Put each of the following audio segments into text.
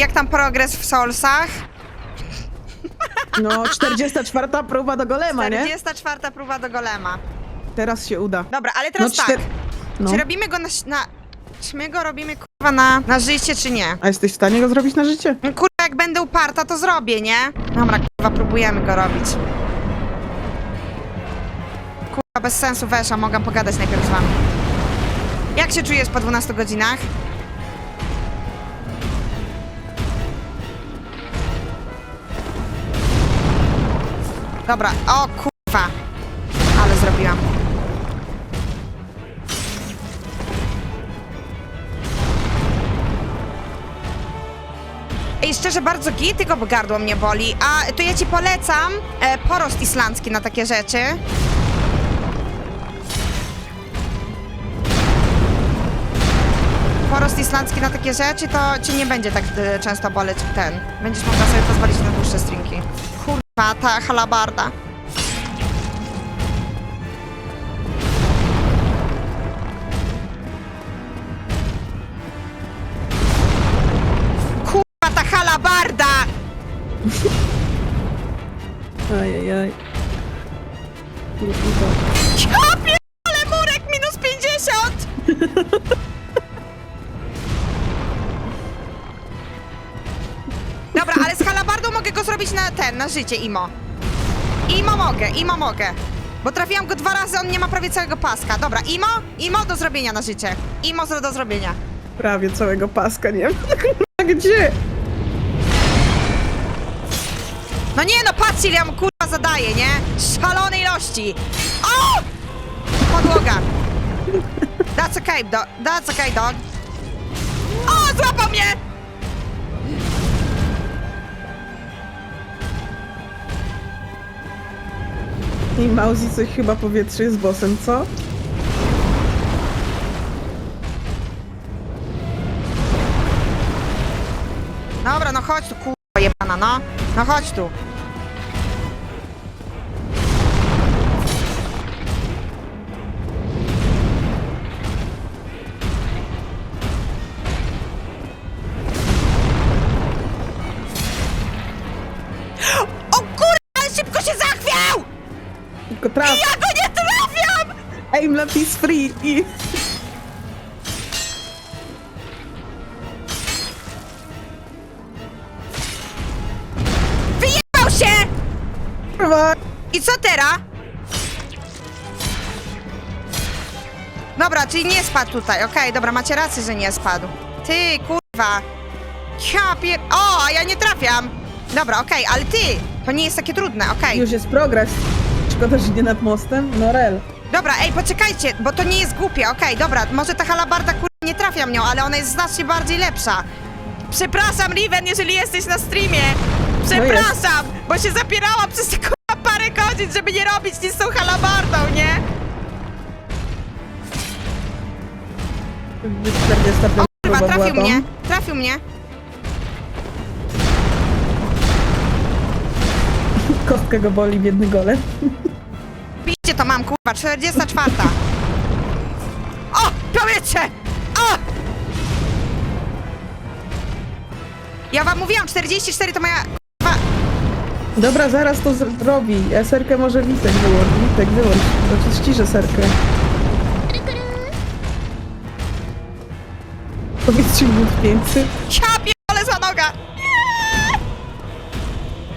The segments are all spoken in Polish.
Jak tam progres w Soulsach? No, 44 próba do golema, nie? 44 próba do golema. Teraz się uda. Dobra, ale teraz No, tak. czter- No. Czy robimy go na, na... Czy my go robimy, kurwa, na, na życie, czy nie? A jesteś w stanie go zrobić na życie? No, Kurwa, jak będę uparta, to zrobię, nie? Dobra, kurwa, próbujemy go robić. Kurwa, bez sensu wesza, mogę pogadać najpierw z wami. Jak się czujesz po 12 godzinach? Dobra, o kurwa. Ale zrobiłam. Ej, szczerze, bardzo git, tylko gardło mnie boli. A to ja ci polecam e, porost islandzki na takie rzeczy. Porost islandzki na takie rzeczy, to ci nie będzie tak e, często boleć ten. Będziesz mogła sobie pozwolić na dłuższe stringi. Kurwa, ta halabarda. Kurwa, ta halabarda! Ajajaj. Ja pierdolę, murek minus 50! mogę go zrobić na ten, na życie, Imo. Imo mogę, Imo mogę. Bo trafiłam go dwa razy, on nie ma prawie całego paska. Dobra, Imo, Imo do zrobienia na życie. Imo zro- do zrobienia. Prawie całego paska, nie wiem. Gdzie? No nie no, patrzcie ile ja mu kurwa zadaję, nie? Szalone ilości. O! Podłoga. That's okay, dog. That's okay, dog. O, złapał mnie! I Mauzi coś chyba powietrzy z bossem, co? Dobra, no chodź tu, kurwa jebana, no. No chodź tu. Tylko traf. Ja go nie trafiam! Aim lapis free i... Wyjebał się! Kurwa. I co teraz? Dobra, czyli nie spadł tutaj. Okej, dobra, macie rację, że nie spadł. Ty, kurwa. Ja pier... O, a ja nie trafiam. Dobra, okej, ale ty. To nie jest takie trudne, okej. Już jest progres. Szkoda, że nie nad mostem. No rel. Dobra, ej, poczekajcie, bo to nie jest głupie, okej, dobra. Może ta halabarda, kurwa, nie trafia w nią, ale ona jest znacznie bardziej lepsza. Przepraszam, Riven, jeżeli jesteś na streamie. Przepraszam, bo się zapierałam przez kurwa parę godzin, żeby nie robić nic z tą halabardą, nie? 45 O próba kurwa, była trafił mnie, trafił mnie. Kostka go boli, biedny gole. Piszcie to mam, kurwa, 44. O, powietrze! O! Ja wam mówiłam, 44 to moja, kurwa... Dobra, zaraz to zrobi. Ja serkę może Witek wyłącz. Witek, wyłącz. Znaczy ściszę serkę. Powiedz ci minut 500. Ja pierdolę za noga!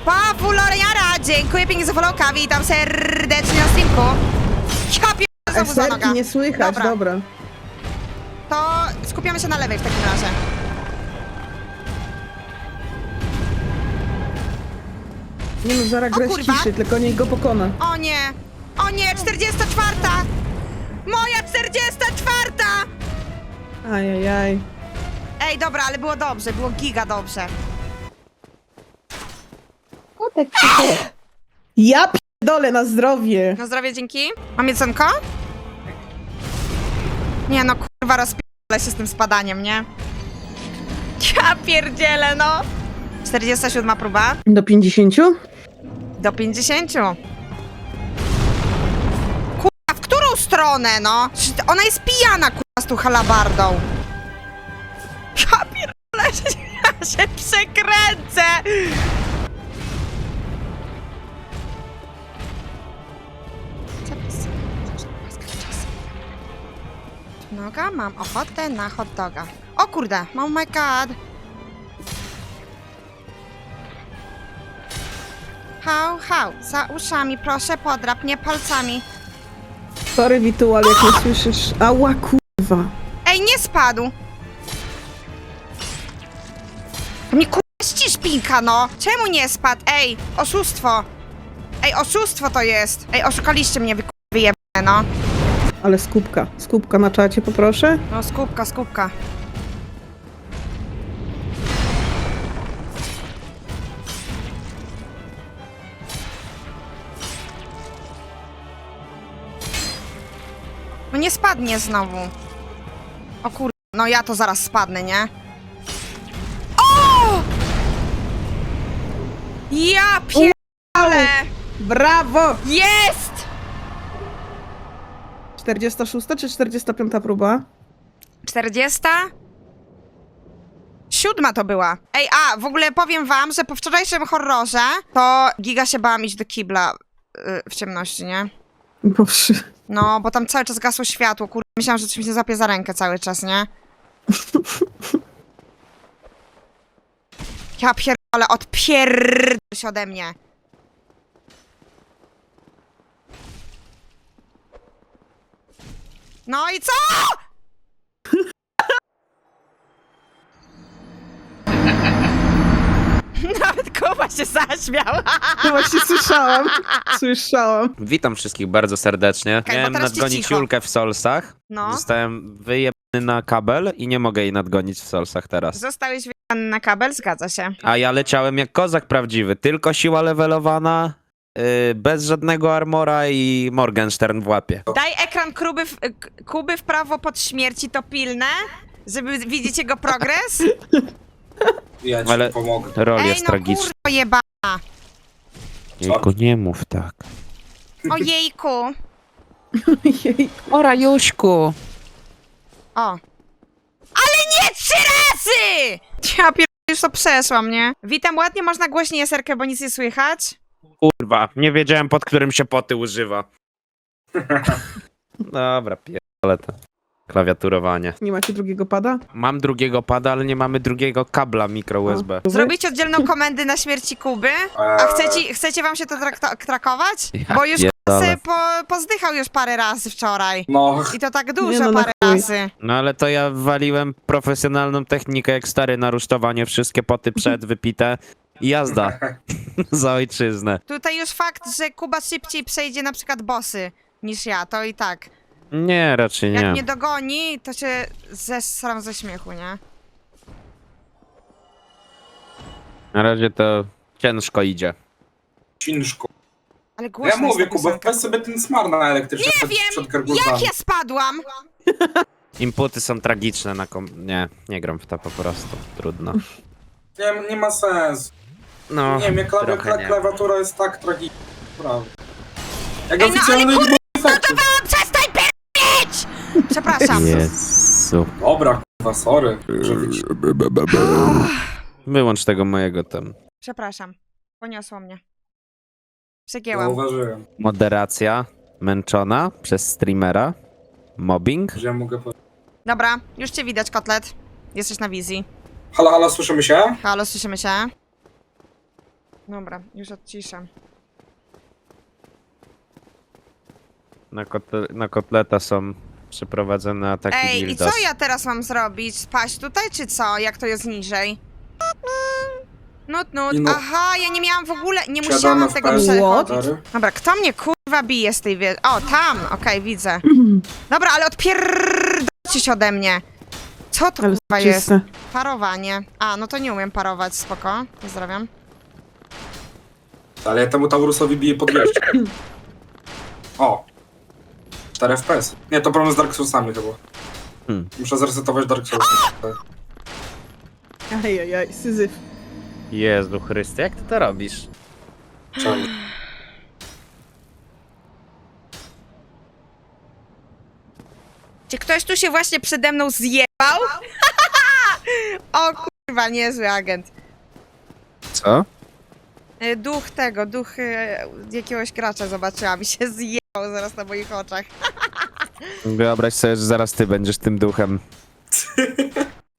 Pawu Loriara, dziękuję pięknie za followka, witam serdecznie na streamku. Ja A znowu za noga. nie słychać, Dobra. dobra. To skupiamy się na lewej w takim razie. Nie no, zaraz O grę kurwa. ściszy, tylko niech go pokona. O nie! O nie, 44! Moja 44! Ajajaj. Ej, dobra, ale było dobrze, było giga dobrze. Ja pierdolę na zdrowie. Na zdrowie, dzięki. Mam jedzonko? Nie no, kurwa, rozpierdolę się z tym spadaniem, nie? Ja pierdzielę, no. 47 próba. Do 50? Do 50. Kurwa, w którą stronę, no? Czy Ona jest pijana, kurwa, z tą halabardą. Ja pierdolę. Ja się przekręcę! Noga, mam ochotę na hot doga. O kurde, oh my god. Hał, hał, za uszami, proszę podrap mnie palcami. Sorry, Witual, jak nie słyszysz. Ała, kurwa. Ej, nie spadł! Mi kurwa ścisz pinka, no! Czemu nie spadł? Ej, oszustwo! Ej, oszustwo to jest! Ej, oszukaliście mnie, wy wyjebane, no. Ale skupka. Skupka na czacie, poproszę. No, skupka, skupka. No nie spadnie znowu. O kur... No ja to zaraz spadnę, nie? O! Ja pierdolę! Brawo! Jest! 46 czy 45 próba? 40? Siódma to była. Ej, a w ogóle powiem wam, że po wczorajszym horrorze to giga się bałam iść do kibla y, w ciemności, nie? Boże. No, bo tam cały czas gasło światło, kurde, myślałam, że coś mi się zapie za rękę cały czas, nie? Ja pierdolę, odpierdol się ode mnie. No i co? Nawet Kuba się zaśmiał. No właśnie słyszałam. Słyszałam. Witam wszystkich bardzo serdecznie. Bo Miałem teraz ci nadgonić cicho. Julkę w Solsach. No. Zostałem wyjebany na kabel i nie mogę jej nadgonić w Solsach teraz. Zostałeś wyjechany na kabel, zgadza się. A ja leciałem jak kozak prawdziwy. Tylko siła levelowana, yy, bez żadnego armora i Morgenstern w łapie. Daj ekran Kuby w, k- Kuby w prawo pod śmierci, to pilne, żeby widzieć jego progres. Ja ci Ale- pomogę. Rol Ej, jest no tragiczny. kurwa jeba. Jejku, nie mów tak. Ojejku. Jej. O Rajuśku! O. Ale nie trzy razy! Ja pier... już to przeszłam, nie? Witam, ładnie można głośniej eserkę, bo nic nie słychać. Kurwa, nie wiedziałem pod którym się poty używa. Dobra, pierdolę to. Klawiaturowanie. Nie macie drugiego pada? Mam drugiego pada, ale nie mamy drugiego kabla mikro USB. Zrobić oddzielną komendę na śmierci Kuby? A Eee, chcecie, chcecie wam się to trakować? Ja Bo już pierdolę. se po, pozdychał już parę razy wczoraj. No, I to tak dużo no, na parę chuj. razy. No ale to ja waliłem profesjonalną technikę jak stary na rusztowanie, wszystkie poty przed wypite i jazda za ojczyznę. Tutaj już fakt, że Kuba szybciej przejdzie na przykład bossy niż ja, to i tak. Nie, raczej Jak nie. mnie dogoni, to się zesram ze śmiechu, nie? Na razie to ciężko idzie. ciężko. Ale Ja głośno mówię, jest ta Kuba, piosenka. weź sobie ten smar na elektryczny Nie przed, wiem, przed. Jak ja spadłam? Inputy są tragiczne na kom... Nie, nie gram w to po prostu. Trudno. Nie, nie ma sensu. No, nie wiem, jak klawi trochę nie. klawiatura jest tak tragiczna. Prawda. Jak Ej, no ale oficjalny kurwa. A, przestań pierdolić! Przepraszam. Jezu. Dobra, kurwa, sorry. Być. Wyłącz tego mojego tam. Przepraszam. Poniosło mnie. Przegięłam. Zauważyłem, Moderacja męczona przez streamera. Mobbing. że ja mogę powiedzieć. Dobra, już cię widać, kotlet. Jesteś na wizji. Halo, halo, słyszymy się? Halo, słyszymy się? Dobra, już odciszę. Na, kotle... na kotleta są przeprowadzone ataki Ej, i co ja teraz mam zrobić? Spaść tutaj, czy co? Jak to jest niżej? Nut, nut. I no- Aha, ja nie miałam w ogóle, nie Siadamy musiałam w tego PS4. przechodzić. Dobra, kto mnie kurwa bije z tej wie... O, tam, okej, widzę. Dobra, ale odpierdolcie się ode mnie. Co to Ale kurwa jest? czyste. Parowanie. A, no to nie umiem parować, spoko. Pozdrawiam. Ale ja temu Taurusowi biję pod jeszcze. O! 4 FPS. Nie, to problem z Dark Soulsami chyba. Hmm. Muszę zresetować Dark Souls. Ajajaj, syzyf. Jezu Chryste, jak ty to robisz? Czemu? Czy ktoś tu się właśnie przede mną zjebał? o kurwa, niezły agent. Co? Y, Duch tego, duch y, jakiegoś gracza zobaczyłam i się zjebał zaraz na moich oczach. Wyobraź sobie, że zaraz ty będziesz tym duchem.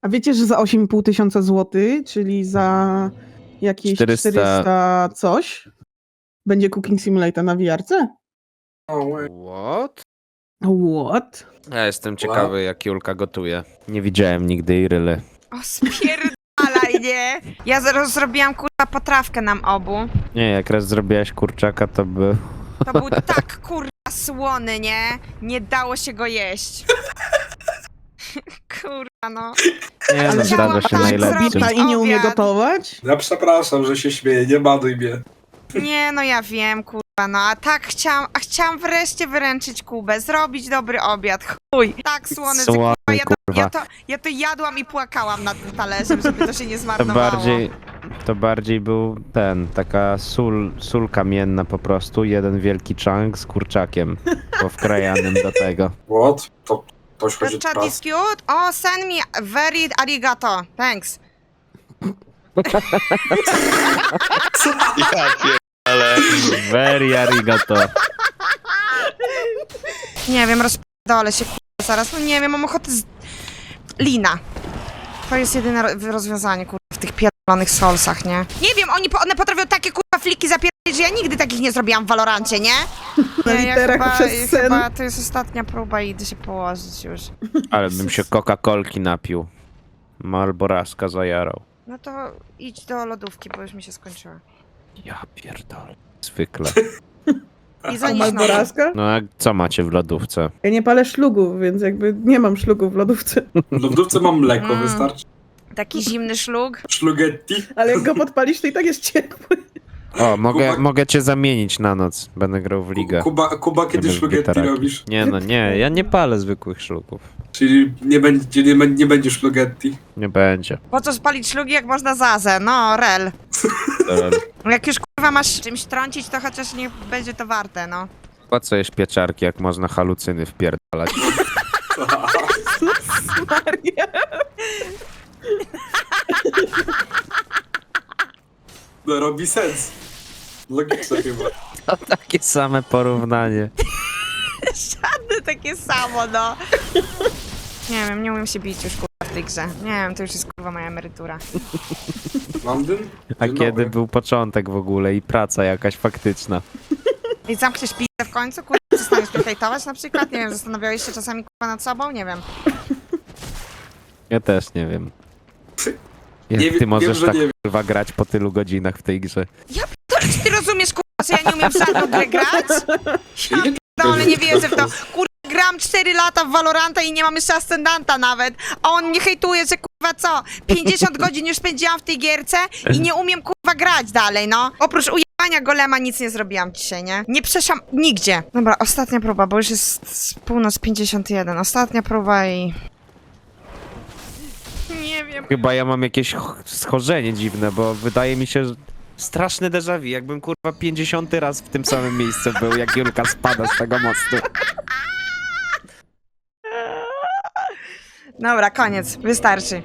A wiecie, że za 8,5 tysiąca złotych, czyli za jakieś 400 400... coś, będzie Cooking Simulator na VR-ce? What? What? Ja jestem ciekawy, jak Julka gotuje. Nie widziałem nigdy jej ryly. O, spierdalaj, nie? Ja zaraz zrobiłam kurwa potrawkę nam obu. Nie, jak raz zrobiłaś kurczaka, to by... To był tak kurwa słony, nie? Nie dało się go jeść. kurwa, no. Nie, no zdarza się tak najlepszym. zrobić. I nie umie Obiad. gotować? Ja przepraszam, że się śmieję, nie banuj mnie. Nie, no ja wiem, kurwa, no a tak chciałam, a chciałam wreszcie wyręczyć Kubę, zrobić dobry obiad, chuj. Tak słony, że Słony, kurwa, ja to, ja, to, ja to jadłam i płakałam nad tym talerzem, żeby to się nie To zmarnowało. bardziej, to bardziej był ten, taka sól, sól kamienna po prostu, jeden wielki chunk z kurczakiem powkrajanym do tego. What? To ktoś chodzi The chat teraz. is cute. Oh, send me very arigato. Thanks. Ja pierdolę. Very arigato. Nie wiem, rozpierdolę się zaraz. No nie wiem, mam ochotę z... Lina. To jest jedyne ro- rozwiązanie, kurwa, w tych pierdolonych solsach, nie? Nie wiem, oni, po, one potrafią takie, kurwa, fliki zapierdolić, że ja nigdy takich nie zrobiłam w Valorancie, nie? Na Nie, ja literach chyba, przez sen. chyba to jest ostatnia próba i idę się położyć już. Ale bym się Coca-Colki napił. Malboraska zajarał. No to idź do lodówki, bo już mi się skończyła. Ja pierdolę. Zwykle. I zanieś. Malboraska? No a co macie w lodówce? Ja nie palę szlugów, więc jakby nie mam szlugów w lodówce. W lodówce mam mleko, Mm. wystarczy. Taki zimny szlug. Szlugetti. Ale jak go podpalisz, to i tak jest ciepły. O, mogę, Kuba- mogę cię zamienić na noc. Będę grał w ligę. Kuba, Kuba kiedy szlugetti robisz? Nie no, nie, ja nie palę zwykłych szluków. Czyli nie będzie, nie, bę- nie będzie szlugetti. Nie będzie. Po co spalić szlugi, jak można zazę? No, rel. Jak już kurwa masz czymś trącić, to chociaż niech będzie to warte, no. Po co jest pieczarki, jak można halucyny wpierdalać? No robi sens. Logiczne chyba. To takie same porównanie. Żadne takie samo, no. Nie wiem, nie umiem się bić już kurwa w tej grze. Nie wiem, to już jest kurwa moja emerytura. Londyn? A kiedy był początek w ogóle i praca jakaś faktyczna? I zamkniesz pizdę w końcu, kurwa, przestaniesz mnie hejtować na przykład? Nie wiem, zastanawiałeś się czasami kurwa nad sobą? Nie wiem. Ja też nie wiem. Jak Nie ty wiem- możesz że tak nie wiem. kurwa grać po tylu godzinach w tej grze? To czy ty rozumiesz kurwa, że ja nie umiem w żadną grę grać? No ale nie wierzę w to. Kurwa, gram 4 lata w Valoranta i nie mam jeszcze ascendanta nawet. A on mnie hejtuje, że kurwa co? 50 godzin już spędziłam w tej gierce i nie umiem kurwa grać dalej, no. Oprócz ujebania golema nic nie zrobiłam dzisiaj, nie? Nie przeszłam nigdzie. Dobra, ostatnia próba, bo już jest z północ 51. Ostatnia próba i... Nie wiem. Chyba ja mam jakieś ch- schorzenie dziwne, bo wydaje mi się, że straszny déjà vu, jakbym kurwa 50 raz w tym samym miejscu był, jak Julka spada z tego mostu. Dobra, koniec. Wystarczy.